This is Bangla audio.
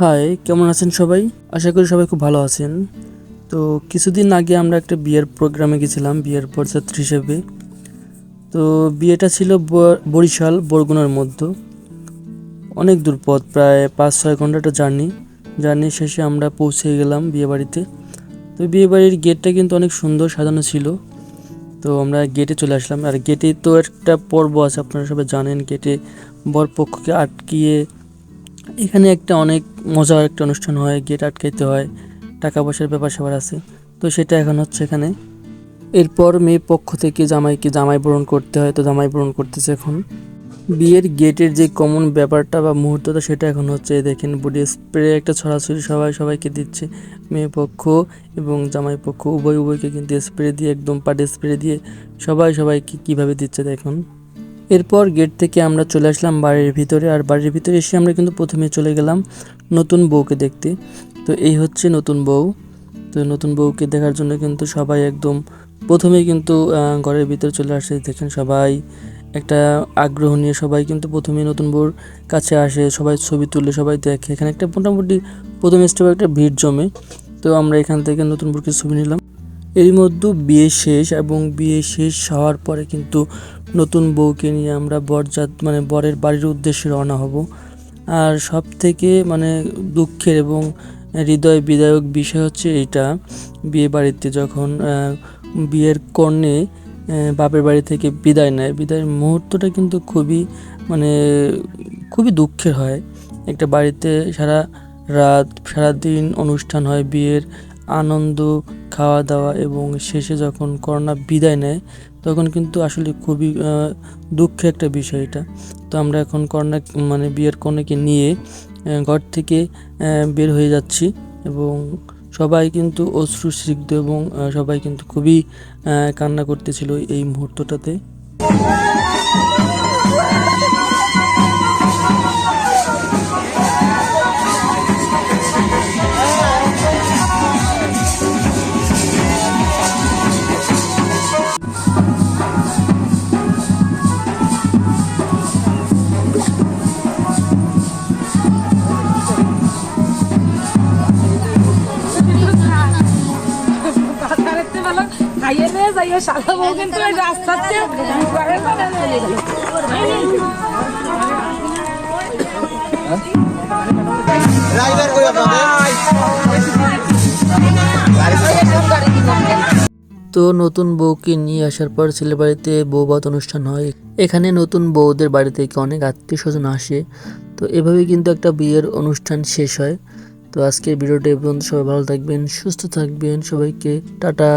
হাই কেমন আছেন সবাই? আশা করি সবাই খুব ভালো আছেন। তো কিছুদিন আগে আমরা একটা বিয়ের প্রোগ্রামে গেছিলাম, বিয়ের বরযাত্রী হিসেবে। তো বিয়েটা ছিল বরিশাল, বরগুনার মধ্যে। অনেক দূর পথ, প্রায় পাঁচ ছয় ঘন্টাটা জার্নি। জার্নি শেষে আমরা পৌঁছে গেলাম বিয়েবাড়িতে। তো বিয়েবাড়ির গেটটা কিন্তু অনেক সুন্দর সাজানো ছিল। তো আমরা গেটে চলে আসলাম। আর গেটে তো একটা পর্ব আছে, আপনারা সবাই জানেন। গেটে বরপক্ষকে আটকিয়ে এখানে একটা অনেক মজার একটা অনুষ্ঠান হয়, গেট আটকাইতে হয়, টাকা পয়সার ব্যাপার স্যাপার আছে। তো সেটা এখন হচ্ছে এখানে। এরপর মেয়ে পক্ষ থেকে জামাইকে জামাই বরণ করতে হয়, তো জামাই বরণ করতেছে এখন। বিয়ের গেটের যে কমন ব্যাপারটা বা মুহূর্তটা, সেটা এখন হচ্ছে দেখেন, বডি স্প্রে একটা ছড়াছড়ি সবাই, সবাইকে দিচ্ছে। মেয়ে পক্ষ এবং জামাই পক্ষ উভয়, উভয়কে কিন্তু স্প্রে দিয়ে, একদম পাটে স্প্রে দিয়ে সবাই, সবাইকে কীভাবে দিচ্ছে দেখুন। এরপর গেট থেকে আমরা চলে আসলাম বাড়ির ভিতরে, আর বাড়ির ভিতরে এসে আমরা কিন্তু প্রথমে চলে গেলাম নতুন বউকে দেখতে। তো এই হচ্ছে নতুন বউ। তো নতুন বউকে দেখার জন্য কিন্তু সবাই একদম প্রথমেই কিন্তু ঘরের ভিতরে চলে আসে। দেখেন সবাই একটা আগ্রহ নিয়ে সবাই কিন্তু প্রথমেই নতুন বউর কাছে আসে, সবাই ছবি তুলে, সবাই দেখে। এখানে একটা মোটামুটি প্রথম স্টেপে একটা ভিড় জমে। তো আমরা এখান থেকে নতুন বউকে ছবি নিলাম। এরই মধ্যে বিয়ে শেষ এবং বিয়ে শেষ হওয়ার পরে কিন্তু নতুন বউকে নিয়ে আমরা বরযাত মানে বরের বাড়ির উদ্দেশ্যে রওনা হব। আর সব থেকে মানে দুঃখের এবং হৃদয় বিদায়ক বিষয় হচ্ছে এইটা, বিয়ে বাড়িতে যখন বিয়ের কর্ণে বাপের বাড়ি থেকে বিদায় নেয়। বিদায়ের মুহূর্তটা কিন্তু খুবই মানে খুবই দুঃখের হয়। একটা বাড়িতে সারা রাত সারা দিন অনুষ্ঠান হয়, বিয়ের আনন্দ খাওয়া দাওয়া এবং শেষে যখন করোনা বিদায় নেয়, তখন কিন্তু আসলে খুবই দুঃখের একটা বিষয় এটা। তো আমরা এখন কন্যা মানে বিয়ের কনেকে নিয়ে ঘর থেকে বের হয়ে যাচ্ছি এবং সবাই কিন্তু অশ্রু সিগ্ধ এবং সবাই কিন্তু খুবই কান্না করতেছিল এই মুহূর্তটাতে। সাদা বউ কিন্তু রাস্তাতে আপনাদের? তো নতুন বউকে নিয়ে আসার পর ছেলে বাড়িতে বৌভাত অনুষ্ঠান হয়। এখানে নতুন বউদের বাড়ি থেকে অনেক আত্মীয় স্বজন আসে। তো এভাবে কিন্তু একটা বিয়ের অনুষ্ঠান শেষ হয়। তো আজকের ভিডিওটা পর্যন্ত। সবাই ভালো থাকবেন সুস্থ থাকবেন। সবাইকে টাটা।